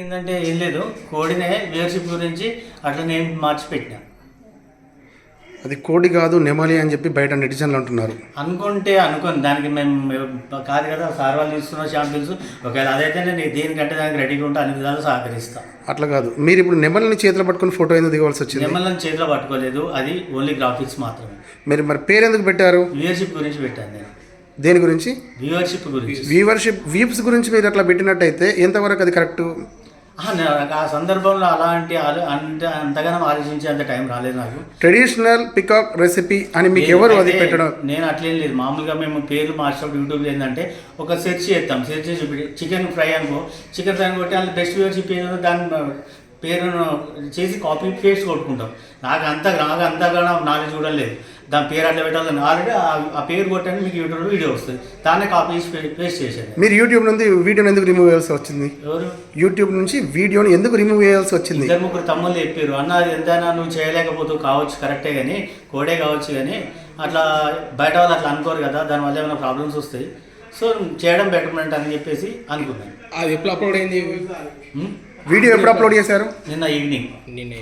ఏంటంటే ఏం లేదు కోడినే వేర్షిప్ గురించి అట్లా నేను మార్చి పెట్టినా అది కోడి కాదు నెమలి అని చెప్పి బయట నెటిజన్లు అంటున్నారు. అనుకుంటే అనుకోని దానికి మేము కాదు కదా సార్ వాళ్ళు తీసుకున్న షాంప్ తెలుసు. ఒకవేళ అదైతే నేను దేనికంటే దానికి రెడీగా ఉంటే అన్ని విధాలు సహకరిస్తా. అట్లా కాదు. మీరు ఇప్పుడు నెమలిని చేతిలో పట్టుకొని ఫోటో ఎందుకు దిగవలసి వచ్చింది? నిమ్మలను చేతిలో పట్టుకోలేదు అది ఓన్లీ గ్రాఫిక్స్ మాత్రమే. మీరు మరి పేరు ఎందుకు పెట్టారు? వ్యూవర్షిప్ గురించి పెట్టాను నేను. దేని గురించి? వ్యూవర్షిప్ గురించి. వ్యూవర్షిప్ వ్యూప్స్ గురించి మీరు అట్లా పెట్టినట్టయితే ఎంతవరకు అది కరెక్ట్ నాకు ఆ సందర్భంలో అలాంటి అంటే అంతగానో ఆలోచించే అంత టైం రాలేదు నాకు. ట్రెడిషనల్ పికాక్ రెసిపీ అని మీకు ఎవరు అది పెట్టడం నేను అట్లేం లేదు. మామూలుగా మేము పేర్లు మార్చినప్పుడు యూట్యూబ్లో ఏంటంటే ఒక సెర్చ్ చేస్తాం సెర్చ్ చేసి చికెన్ ఫ్రై అనుకో. చికెన్ ఫ్రై అని కొట్టి అందులో బెస్ట్ వ్యూవర్షిప్ ఏదో దాని పేరును చేసి కాపీ పేస్ట్ కొట్టుకుంటాం. నాకు అంత నాకు అంతగా నాలెడ్జ్ కూడా లేదు. దాని పేరు అట్లా పెట్టాలని ఆల్రెడీ ఆ పేరు కొట్టని మీకు యూట్యూబ్లో వీడియో వస్తుంది. దాన్ని కాపీ చేసి పేస్ట్ చేశాను మీరు యూట్యూబ్ నుండి వీడియోని ఎందుకు రిమూవ్ చేయాల్సి వచ్చింది? ఎవరు? యూట్యూబ్ నుంచి వీడియోని ఎందుకు రిమూవ్ చేయాల్సి వచ్చింది? ఇద్దరు ముగ్గురు తమ్ముళ్ళు చెప్పారు. అన్న అది ఎంతైనా నువ్వు చేయలేకపోతూ కావచ్చు కరెక్టే కానీ కోడే కావచ్చు కానీ అట్లా బయట వాళ్ళు అట్లా అనుకోరు కదా దానివల్ల ఏమైనా ప్రాబ్లమ్స్ వస్తాయి. సో చేయడం బెటర్మెంట్ అని చెప్పేసి అనుకున్నాను. అది ఎప్పుడు అప్లోడ్ అయింది? వీడియో ఎప్పుడు అప్లోడ్ చేశారు? నిన్న ఈవినింగ్ నిన్న.